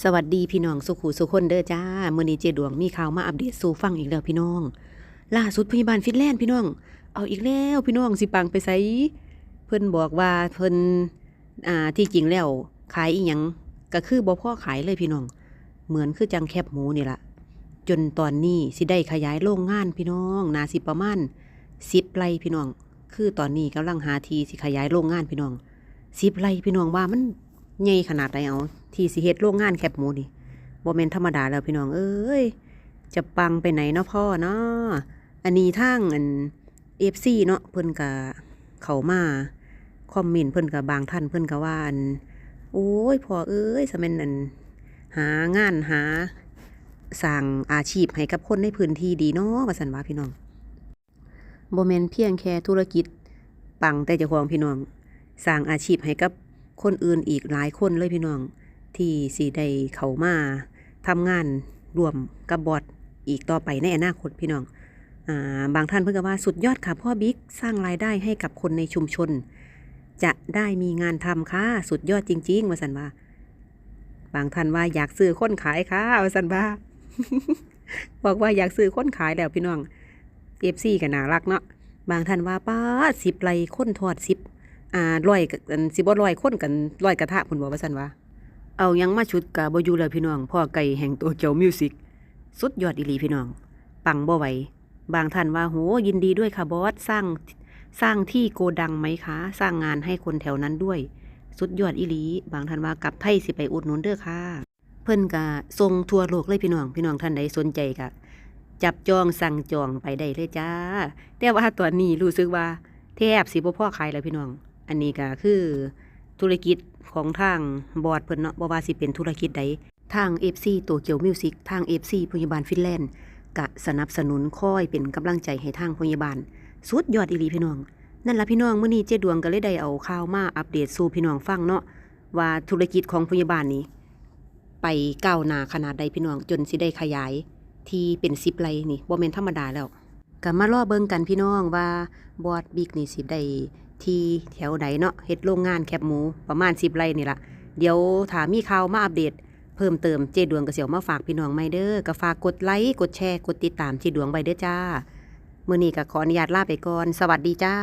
สวัสดีพี่น้องสุขูสุคนเด้อจ้ามื้อนี้เจดวงมีข่าวมาอัปเดตสู่ฟังอีกแล้วพี่น้อง ล่าสุดพยาบาลฟินแลนด์พี่น้อง เอาอีกแล้วพี่น้องสิปังไปไสเพิ่นบอกว่าเพิ่นอ่าที่จริงแล้วขายอีหยังก็คือบ่พ่อขายเลยพี่น้อง เหมือนคือจังแคบหมูนี่ล่ะจนตอนนี้สิได้ขยายโรงงานพี่น้องนาสิประมาณ10ไรพี่น้อง คือตอนนี้กำลังหาทีสิขยายโรงงานพี่น้อง10ไรพี่น้องว่ามัน ใหญ่ขนาดไหนเอา ที่สิเฮ็ดโรงงานแคบหมูนี่บ่แม่นธรรมดาแล้วพี่น้องเอ้ย จะปังไปไหนเนาะพ่อเนาะอันนี้ทางอัน FC เนาะเพิ่นก็เขามาคอมเมนต์เพิ่นก็บางท่านเพิ่นก็ว่าอันโอ้ยพ่อเอ้ยสมัยนั้นหางานหาสร้างอาชีพให้กับคนในพื้นที่ดีเนาะว่าซั่นว่าพี่น้องบ่แม่นเพียงแค่ธุรกิจ ปังแต่เจ้าของพี่น้อง สร้างอาชีพให้กับ คนอื่นอีกหลายคนเลยพี่น้อง ที่สิได้เขามาทำงานรวมกับบอดอีกต่อไปในอนาคตพี่น้องอาบางท่านเพิ่งก็ว่าสุดยอดค่ะพ่อบิ๊กสร้างรายได้ให้กับคนในชุมชน จะได้มีงานทำค่ะสุดยอดจริงๆว่าสันว่า บางท่านว่าอยากซื้อคนขายค่ะว่าสันว่าบอกว่าอยากซื้อคนขายแล้วพี่น้องเอฟซีก็น่ารักเนาะบางท่านว่าป้าสิบไรคนทอดสิบ อ่าร้อยกันสิบ่ร้อยคนกันร้อยกระทะพุ่นบ่ว่าซั่นว่าเอายังมาชุดกะบ่อยู่แล้วพี่น้องพ่อไก่แห่งโตเกียวมิวสิกสุดยอดอีหลีพี่น้อง ปังบ่ไหวบางท่านว่าโหยินดีด้วยค่ะบอสสร้างสร้างที่โกดังไหมคะ สร้างงานให้คนแถวนั้นด้วย สุดยอดอีหลี บางท่านว่ากลับไทยสิไปอุดหนุนเด้อค่ะ เพิ่นกะส่งทั่วโลกเลยพี่น้อง พี่น้องท่านใดสนใจกะจับจองสั่งจองไปได้เลยจ้า แต่ว่าตอนนี้รู้สึกว่าแทบสิบ่พ่อขายแล้วพี่น้อง อันนี้ก็คือธุรกิจของทางบอร์ดเพิ่นเนาะบ่ว่าสิเป็นธุรกิจใดทาง FC โตเกียวมิวสิกทาง FC พยาบาลฟินแลนด์กะสนับสนุนค่อยเป็นกำลังใจให้ทางพยาบาล สุดยอดอีหลีพี่น้อง นั่นละพี่น้องมื้อนี้เจ๊ดวงก็เลยได้เอาข่าวมาอัปเดตสู่พี่น้องฟังเนาะว่าธุรกิจของพยาบาลนี้ ไปก้าวหน้าขนาดใดพี่น้องจนสิได้ขยาย ที่เป็น10ไรนี่บ่แม่นธรรมดาแล้วก็มารอเบิ่งกันพี่น้องว่าบอร์ดบิ๊กนี่สิได้ ที่แถวไหนเนาะเฮ็ดโรงงานแคบหมูประมาณสิบไร่นี่ละเดี๋ยวถามมีข่าวมาอัปเดต เพิ่มเติมเจดวงกระเสียวมาฝากพี่น้องไม่เด้อก็ฝากกดไลค์กดแชร์กดติดตามเจดวงไปเด้อจ้าเมื่อนี้ก็ขออนุญาตลาไปก่อน สวัสดีจ้า